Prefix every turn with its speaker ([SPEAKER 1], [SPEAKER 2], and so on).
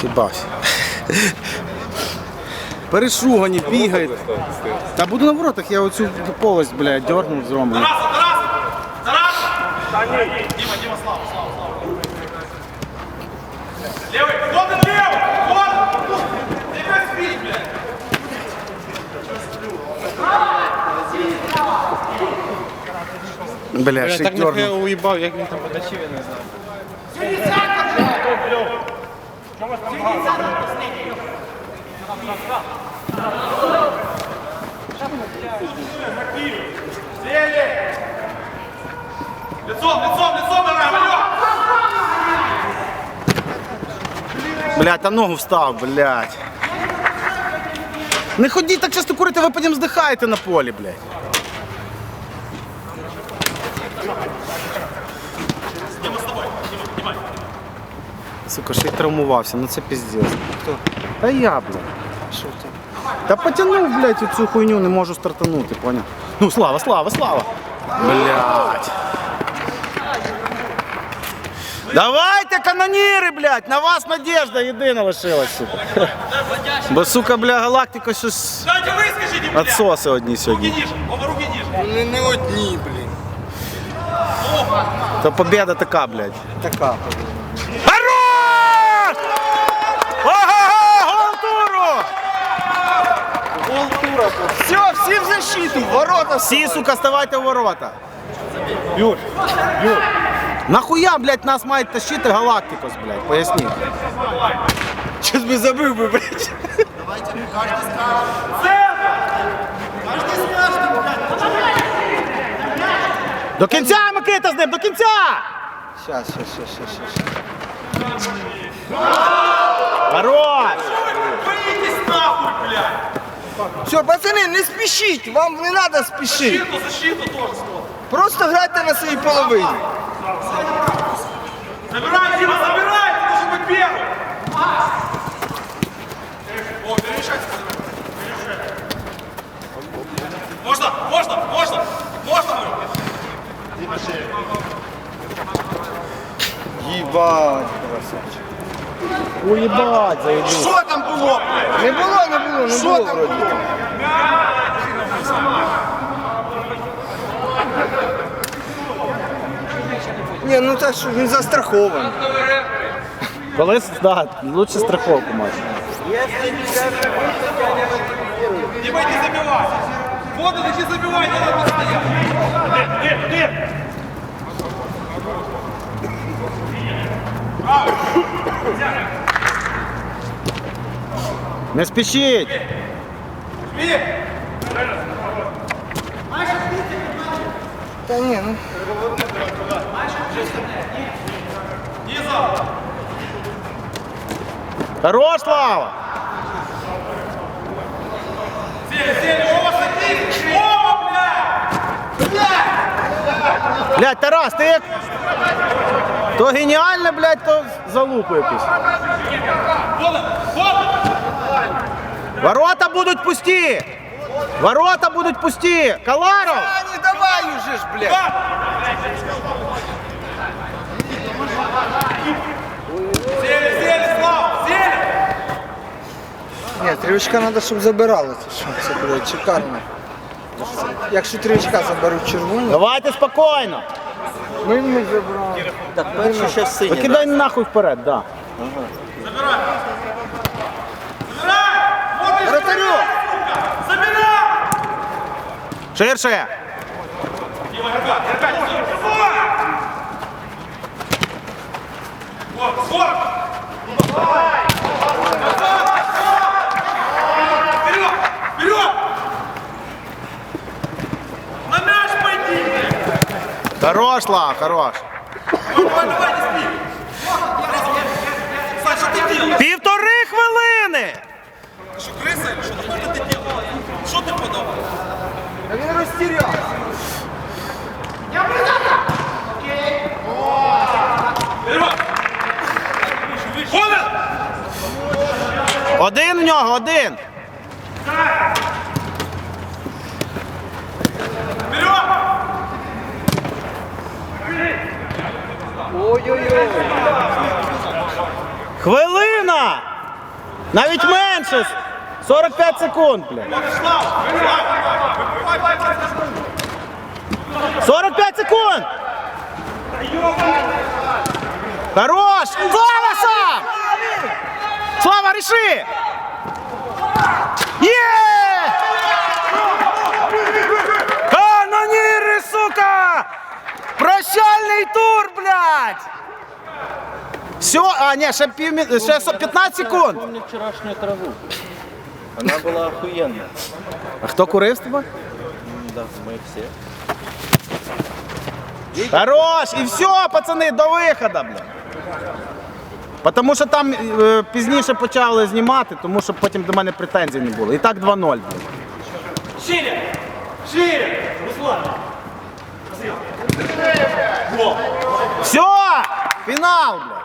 [SPEAKER 1] Сібався. Перешугані, бігають. Та буду на воротах, я оцю полость, блядь, дернув з Ромою.
[SPEAKER 2] Левый, вот он левый! Вот! Тебя спить, блядь!
[SPEAKER 1] Бля,
[SPEAKER 3] Я
[SPEAKER 1] ще
[SPEAKER 3] так нехай уїбав, як він там потащив, я не знаю.
[SPEAKER 2] Лицом, лицом, лицом, вперед!
[SPEAKER 1] Та ногу встав, блядь. Не ходіть так часто курити, ви потім здихаєте на полі, блядь. Сука, ще й травмувався, ну це піздець. Хто? Та я, блядь. Що ти? Та потягнув, блядь, цю хуйню, не можу стартанути, поняв? Ну, слава, слава, слава! Блядь. Давайте, каноніри, блядь, на вас надежда єдина лишилась, сука. Бо, сука, бля, галактика щось
[SPEAKER 2] Дайте выскажите, блядь!
[SPEAKER 1] отсоси одні сьогодні.
[SPEAKER 2] Руки ниже, оба руки ниже.
[SPEAKER 3] Не, не одні, блін.
[SPEAKER 1] То победа така, блядь.
[SPEAKER 3] Така.
[SPEAKER 1] Хорош! Ого-го, гол туру!
[SPEAKER 3] Все, всі в защиту, ворота.
[SPEAKER 1] Всі, сука, ставайте у ворота.
[SPEAKER 3] Юр, Юр.
[SPEAKER 1] Нахуя, блядь, нас мають тащити галактикос, блядь, поясніть.
[SPEAKER 3] Щось би забив би, блядь.
[SPEAKER 1] До кінця, Микита, з ним, до кінця!
[SPEAKER 3] Щас, щас, щас, щас, щас.
[SPEAKER 1] Хорош!
[SPEAKER 2] Боитесь нахуй, блядь!
[SPEAKER 3] Все, пацани, не спішіть, вам не треба спішити.
[SPEAKER 2] Защиту, защиту тоже смотри.
[SPEAKER 3] Просто грайте на своїй половині.
[SPEAKER 2] Забирай, Дима, забирай! Ты должен быть первым! О, перемешайте. Можно, можно, можно! Можно, говорю!
[SPEAKER 3] Їбать, красавчик.
[SPEAKER 1] Уїбать, заїду.
[SPEAKER 2] Что там было, блядь?
[SPEAKER 3] Не було, не було, не було вроді. Ні, ну так що він застрахований.
[SPEAKER 1] Колись, да, лучше страховку мати.
[SPEAKER 2] Вот он, иди забивай, не надо стоять! Где, где?
[SPEAKER 1] Не спішіть!
[SPEAKER 2] Жми!
[SPEAKER 3] Та ні, ну.
[SPEAKER 2] Низом!
[SPEAKER 1] Хорош, Слава!
[SPEAKER 2] Сели, сели, оба садись! Оба, блядь!
[SPEAKER 1] Блядь, Тарас, ти як... То геніально, блядь, то залупу якусь. Ворота будуть пусті! Ворота будуть пусті! Каларов!
[SPEAKER 3] А не давай уже ж, блядь.
[SPEAKER 2] Сели, Слава, сели!
[SPEAKER 3] Ні, тривичка треба, щоб забирали. Це що це буде шикарно. Якщо тривичка заберуть червону,
[SPEAKER 1] Давайте спокійно!
[SPEAKER 3] ми не забрали. Так, перше ще синє.
[SPEAKER 1] Викидай нахуй вперед, да.
[SPEAKER 2] Забирай! Вот и
[SPEAKER 3] Вратарю!
[SPEAKER 2] Забирай!
[SPEAKER 1] Ширше!
[SPEAKER 2] Дима, опять, опять, Вот, вот! Вперед! Вперед! На мяч пойди!
[SPEAKER 1] Хорош, Слав, хорош! Півтори хвилини!
[SPEAKER 2] Ты что, крыса или что? Нормально ты делал? Что ты подал?
[SPEAKER 3] Та він розтірявся.
[SPEAKER 2] Вперед! Вон он!
[SPEAKER 1] Один в нього, один! Хвилина! Навіть менше! 45 секунд, блядь. 45 секунд! Хорош! Слава сам! Слава, реши! Є! Каноніри, сука! Прощальний тур, блядь! Все, а, ні, ще, пів, ще 15 секунд.
[SPEAKER 4] Помню вчорашню траву. Она была охуенная.
[SPEAKER 1] А хто курив з тебе?
[SPEAKER 4] Да, мы все.
[SPEAKER 1] Хорош! І все, пацани, до виходу, блядь. Тому що там е, пізніше почали знімати, тому що потім до мене претензій не було. І так 2-0, блядь.
[SPEAKER 2] Шире! Шире! Руслан!
[SPEAKER 1] Все! Фінал, блядь.